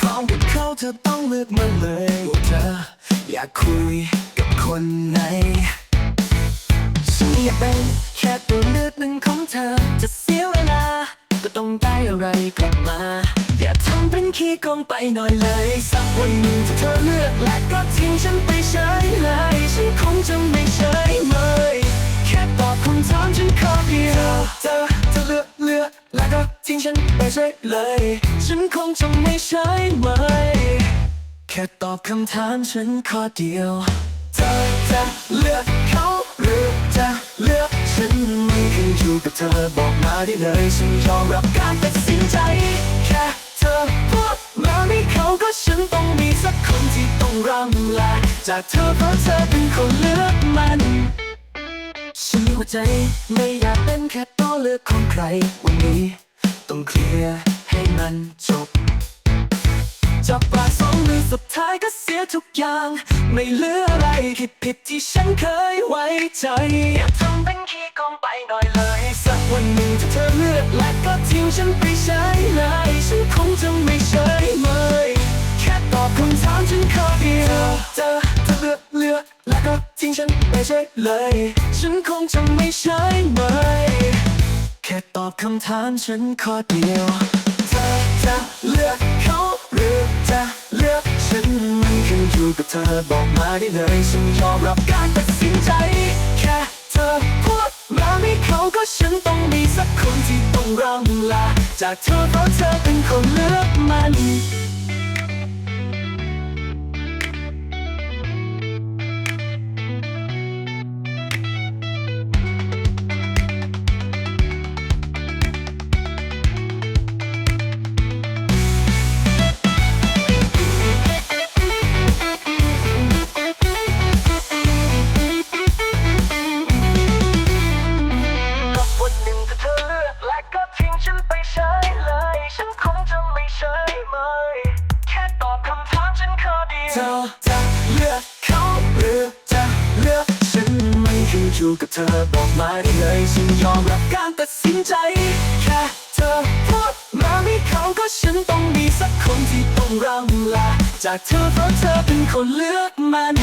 พร้อมกับเขาเธอต้องเลือกมาเลยว่าเธออยากคุยกับคนไหนฉันอยากเป็นแค่ตัวเลือกหนึ่งของเธอ จะเสียเวลา ก็ต้องได้อะไรกลับมา อย่าทำเป็นขี้โกงไปหน่อยเลย สักวันหนึ่งถ้าเธอเลือกและก็ทิ้งฉันไปเฉยเลย ฉันคงจะไม่เฉยเมยแค่ตอบคำถามฉันขอเดียวเธอเธอเลือกเลือกและก็ ทิ้งฉันไปเฉยเลย ฉันคงจะไม่เฉยเมแค่ตอบคำถามฉันข้อเดียว เธอจะเลือกเขาหรือจะเลือกฉันไม่ขึ้นอยู่กับเธอบอกมาได้เลย ฉันยอมรับการตัดสินใจ แค่เธอพูดมาไม่เขาก็ฉันต้องมีสักคนที่ต้องรำลาจากเธอเพราะเธอเป็นคนเลือกมันฉันหัวใจไม่อยากเป็นแค่ตัวเลือกของใครวันนี้ ต้องเคลียร์ให้มันจบจับปากสองมือสุดท้ายก็เสียทุกอย่าง ไม่เหลืออะไรผิดผิดที่ฉันเคยไว้ใจ อย่าทำเป็นขี้โกงไปหน่อยเลย สักวันหนึ่งถ้าเธอเลือกและก็ทิ้งฉันไปเฉยเลยฉันคงจะไม่เฉยเมยแค่ตอบคำถามฉันข้อเดียวเธอเธอเลือกเลือกและก็ทิ้งฉันไปเฉยเลย ฉันคงจะไม่เฉยเมย แค่ตอบคำถามฉันข้อเดียว เธอจะเลือกเขาหรือจะเลือกฉันมันขึ้นอยู่กับเธอบอกมาได้เลย ฉันยอมรับการตัดสินใจ แค่เธอพูดมาไม่เขาก็ฉันต้องมีสักคนที่ต้องรำลา จากเธอเพราะเธอเป็น เธอจะเลือกเขาหรือจะเลือกฉันมันขึ้นอยู่กับเธอบอกมาได้เลยฉันยอมรับการตัดสินใจ แค่เธอพูดมาไม่เขาก็ฉันต้องมีสักคนที่ต้องรำลาจากเธอเพราะเธอเป็นคนเลือกมัน